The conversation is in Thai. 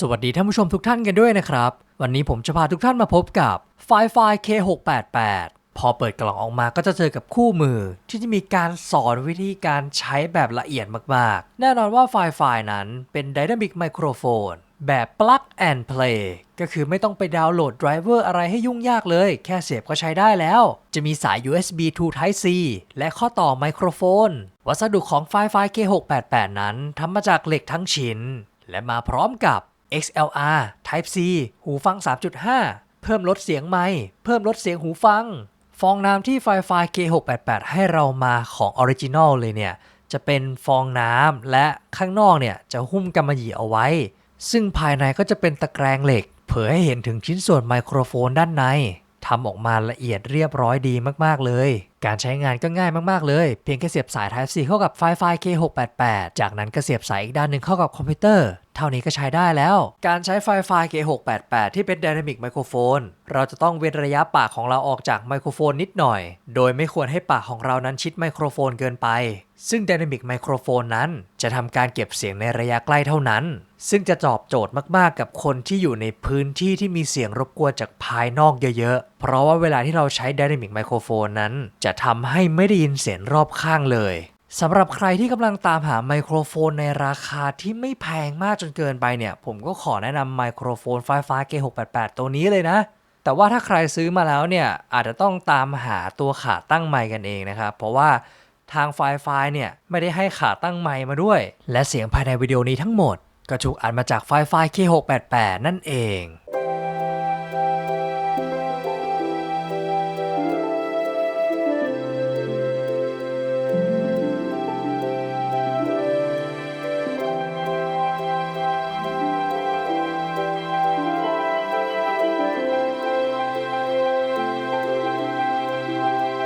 สวัสดีท่านผู้ชมทุกท่านกันด้วยนะครับ วันนี้ผมจะพาทุกท่านมาพบกับ f i f i K688 พอเปิดกล่องออกมาก็จะเจอกับคู่มือ ที่จะมีการสอนวิธีการใช้แบบละเอียดมากๆ แน่นอนว่า f i f i นั้นเป็น Dynamic Microphone แบบ Plug and Play ก็คือไม่ต้องไปดาวน์โหลดไดรเวอร์อะไรให้ยุ่งยากเลย แค่เสียบก็ใช้ได้แล้ว จะมีสาย USB to Type C และข้อต่อไมโครโฟน วัสดุของ f i f i K688 นั้นทำมาจากเหล็กทั้งชิ้น และมาพร้อมกับ XLR Type C หูฟัง 3.5 เพิ่มลดเสียงไมค์เพิ่มลดเสียงหูฟัง ฟองน้ำที่ f i f i K688 ให้เรามาของ Original เลยเนี่ย จะเป็นฟองน้ำและข้างนอกเนี่ยจะหุ้มกำมะหยี่เอาไว้ ซึ่งภายในก็จะเป็นตะแกรงเหล็ก เผยให้เห็นถึงชิ้นส่วนไมโครโฟนด้านในทำออกมาละเอียดเรียบร้อยดีมากๆเลย การใช้งานก็ง่ายมากๆเลย เพียงแค่เสียบสาย Type C เข้ากับ f i f i K688 จากนั้นก็เสียบสายอีกด้านหนึ่งเข้ากับคอมพิวเตอร์ เท่านี้ก็ใช้ได้แล้ว การใช้ f i f i K688 ที่เป็น Dynamic Microphone เราจะต้องเว้นระยะปากของเราออกจากไมโครโฟนนิดหน่อย โดยไม่ควรให้ปากของเรานั้นชิดไมโครโฟนเกินไป ซึ่ง Dynamic Microphone นั้น จะทำการเก็บเสียงในระยะใกล้เท่านั้น ซึ่งจะตอบโจทย์มากๆ กับคนที่อยู่ในพื้นที่ที่มีเสียงรบกวนจากภายนอกเยอะๆ เพราะว่าเวลาที่เราใช้ Dynamic Microphone นั้น จะทำให้ไม่ได้ยินเสียงรอบข้างเลย สำหรับใครที่กำลังตามหาไมโครโฟนในราคาที่ไม่แพงมากจนเกินไปเนี่ย ผมก็ขอแนะนำไมโครโฟน f i f i K688 ตัวนี้เลยนะ แต่ว่าถ้าใครซื้อมาแล้วเนี่ย อาจจะต้องตามหาตัวขาตั้งไมค์กันเองนะครับ เพราะว่าทาง f i f i เนี่ย ไม่ได้ให้ขาตั้งไมค์มาด้วย และเสียงภายในวิดีโอนี้ทั้งหมด ก็ถูกอัดมาจาก f i f i K688 นั่นเอง